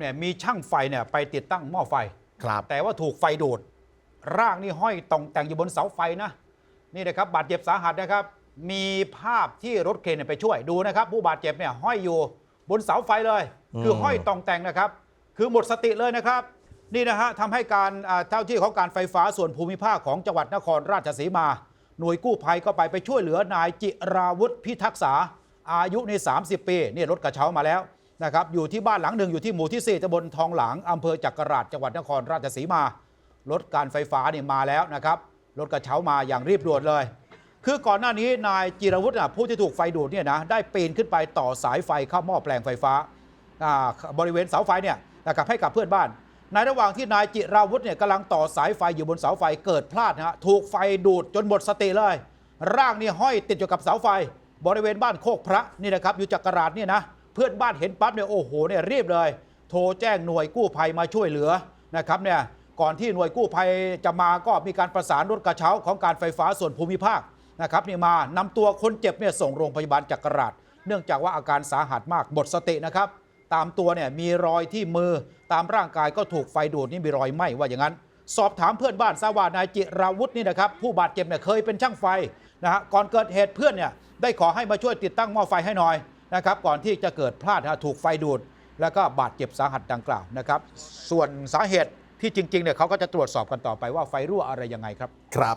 เนี่ยมีช่างไฟเนี่ยไปติดตั้งหม้อไฟ ครับ แต่ว่าถูกไฟดูด ร่างนี่ห้อยตองแต่งอยู่บนเสาไฟนะ นี่นะครับบาดเจ็บสาหัสนะครับ มีภาพที่รถเครนเนยไปช่วยดูนะครับ ผู้บาดเจ็บเนี่ยห้อยอยู่บนเสาไฟเลยคือห้อยตองแต่งนะครับ คือหมดสติเลยนะครับ นี่นะฮะทำให้การอ่าเจ้าที่ของการไฟฟ้าส่วนภูมิภาคของจังหวัดนครราชสีมา หน่วยกู้ภัยก็ไปไปช่วยเหลือนายจิราวุธพิทักษาอายุใน 30 ปีนี่รถกระเช้ามาแล้ว นะครับอยู่ที่บ้านหลังหนึ่งอยู่ที่หมู่ที่ 4ตำบลทองหลางอำเภอจักราชจังหวัดนครราชสีมารถการไฟฟ้านี่มาแล้วนะครับรถกระเช้ามาอย่างรีบด่วนเลย คือก่อนหน้านี้นายจิรวุฒิผู้ที่ถูกไฟดูดเนี่ยนะได้ปีนขึ้นไปต่อสายไฟเข้าหม้อแปลงไฟฟ้าบริเวณเสาไฟเนี่ยนะครับให้กับเพื่อนบ้าน ในระหว่างที่นายจิราวุฒิเนี่ยกำลังต่อสายไฟอยู่บนเสาไฟเกิดพลาดนะฮะถูกไฟดูดจนหมดสติเลย ร่างนี่ห้อยติดอยู่กับเสาไฟ บริเวณบ้านโคกพระนี่นะครับอยู่จักราชเนี่ยนะ เพื่อนบ้านเห็นปั๊บเนี่ยโอ้โหเนี่ยรีบเลย โทรแจ้งหน่วยกู้ภัยมาช่วยเหลือนะครับเนี่ยก่อนที่หน่วยกู้ภัยจะมาก็มีการประสานรถกระเช้าของการไฟฟ้าส่วนภูมิภาคนะครับนี่มานำตัวคนเจ็บเนี่ยส่งโรงพยาบาลจักราช เนื่องจากว่าอาการสาหัสมากหมดสตินะครับ ตามตัวเนี่ยมีรอยที่มือตามร่างกายก็ถูกไฟดูดนี่มีรอยไหม้ว่าอย่างนั้น สอบถามเพื่อนบ้านทราบว่านายจิราวุฒินี่นะครับผู้บาดเจ็บเนี่ยเคยเป็นช่างไฟนะฮะก่อนเกิดเหตุเพื่อนเนี่ยได้ขอให้มาช่วยติดตั้งหม้อไฟให้หน่อย นะครับก่อนที่จะเกิดพลาดถูกไฟดูด แล้วก็บาดเจ็บสาหัสดังกล่าวนะครับ ส่วนสาเหตุที่จริงๆเนี่ยเขาก็จะตรวจสอบกันต่อไปว่าไฟรั่วอะไรยังไงครับครับ